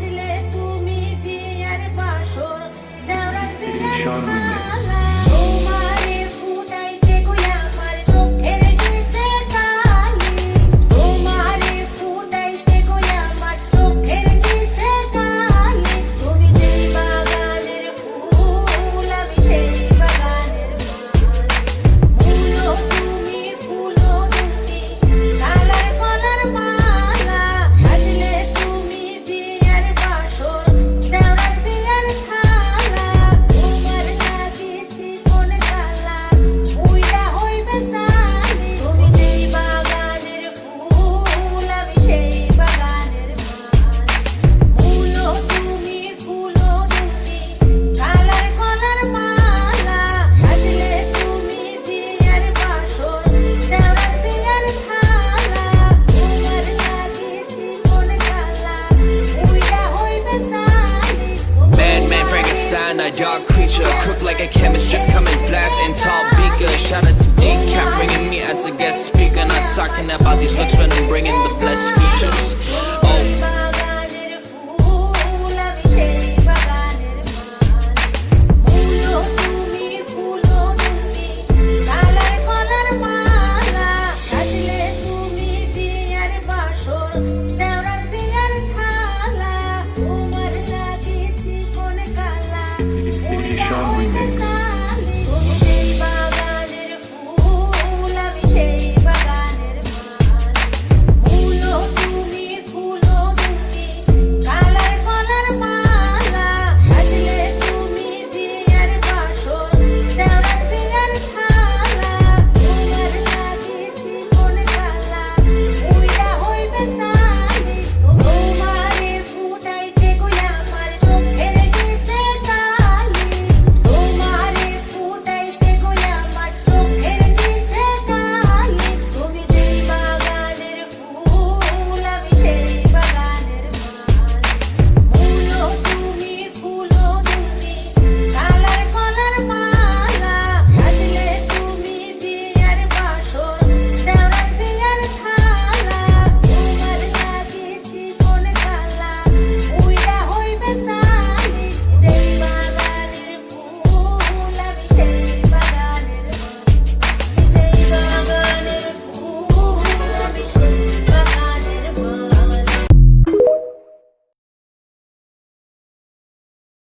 সাজলে তুমি বিয়ার বাসর দেওরার ফিরে a dark creature Cooked like a chemist, drip coming flash and tall beaker Shout out to Decap, bringing me as a guest speaker Not talking about these looks, but I'm bringing the blessed features.